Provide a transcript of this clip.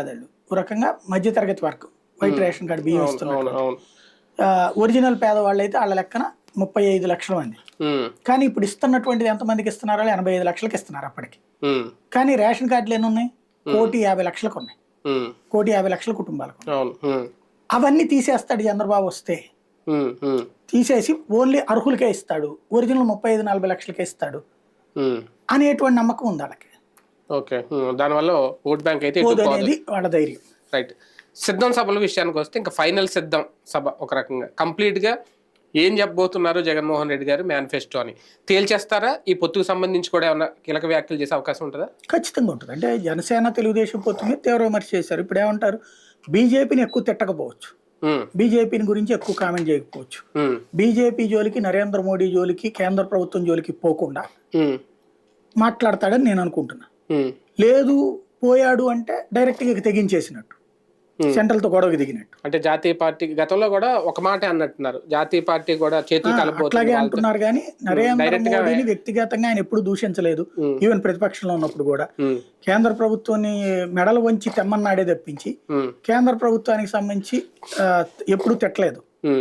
పేదలు ఒక రకంగా మధ్యతరగతి వర్గం వైట్ రేషన్ కార్డు బియ్యం ఇస్తున్నారు ఒరిజినల్ పేదవాళ్ళు అయితే వాళ్ళ లెక్కన ముప్పై ఐదు లక్షల మంది. కానీ ఇప్పుడు ఇస్తున్నటువంటిది ఎంతమందికి ఇస్తున్నారో ఎనభై ఐదు లక్షలకి ఇస్తున్నారు అప్పటికి. కానీ రేషన్ కార్డులు ఎన్ని ఉన్నాయి కోటి యాభై లక్షలకు ఉన్నాయి. కోటి యాభై లక్షల కుటుంబాలకు అవన్నీ తీసేస్తాడు చంద్రబాబు వస్తే. తీసేసి ఓన్లీ అర్హులకే ఇస్తాడు. ఒరిజినల్ ముప్పై ఐదు నలభై లక్షలకే ఇస్తాడు. అనేటువంటి నమ్మకం ఉంది వాళ్ళకి. ఓకే. దానివల్ల ఓట్ బ్యాంక్ అయితే అనేది వాళ్ళ ధైర్యం. రైట్. సిద్ధం సభల విషయానికి వస్తే ఇంకా ఫైనల్ సిద్ధం సభ ఒక రకంగా. కంప్లీట్గా ఏం చెప్పబోతున్నారు జగన్మోహన్ రెడ్డి గారు మేనిఫెస్టో అని. తేల్చేస్తారా? ఈ పొత్తుకు సంబంధించి కూడా ఏమన్నా కీలక వ్యాఖ్యలు చేసే అవకాశం ఉంటుందా? ఖచ్చితంగా ఉంటుంది. అంటే జనసేన తెలుగుదేశం పొత్తు మీద తీవ్ర విమర్శ చేశారు. ఇప్పుడు ఏమంటారు? బీజేపీని ఎక్కువ తిట్టకపోవచ్చు. బీజేపీని గురించి ఎక్కువ కామెంట్ చేయకపోవచ్చు. బీజేపీ జోలికి నరేంద్ర మోడీ జోలికి కేంద్ర ప్రభుత్వం జోలికి పోకుండా మాట్లాడతాడని నేను అనుకుంటున్నా. ఉమ్, లేదు పోయాడు అంటే డైరెక్ట్గా ఇక తెగించేసినట్టు. Hmm. సెంట్రల్తో గొడవకి దిగినట్టు. అంటే జాతీయ పార్టీ గతంలో కూడా ఒక మాట అన్నట్టున్నారు. జాతీయ పార్టీ కూడా చేతులు అట్లాగే. అంటున్నారు కానీ నరేంద్ర గా- మోడీని వ్యక్తిగతంగా ఆయన ఎప్పుడు దూషించలేదు. ఈవెన్ ప్రతిపక్షంలో ఉన్నప్పుడు కూడా. కేంద్ర ప్రభుత్వాన్ని మెడలు వంచి తెమ్మన్నాడే తప్పించి కేంద్ర ప్రభుత్వానికి సంబంధించి ఎప్పుడు తిట్టలేదు.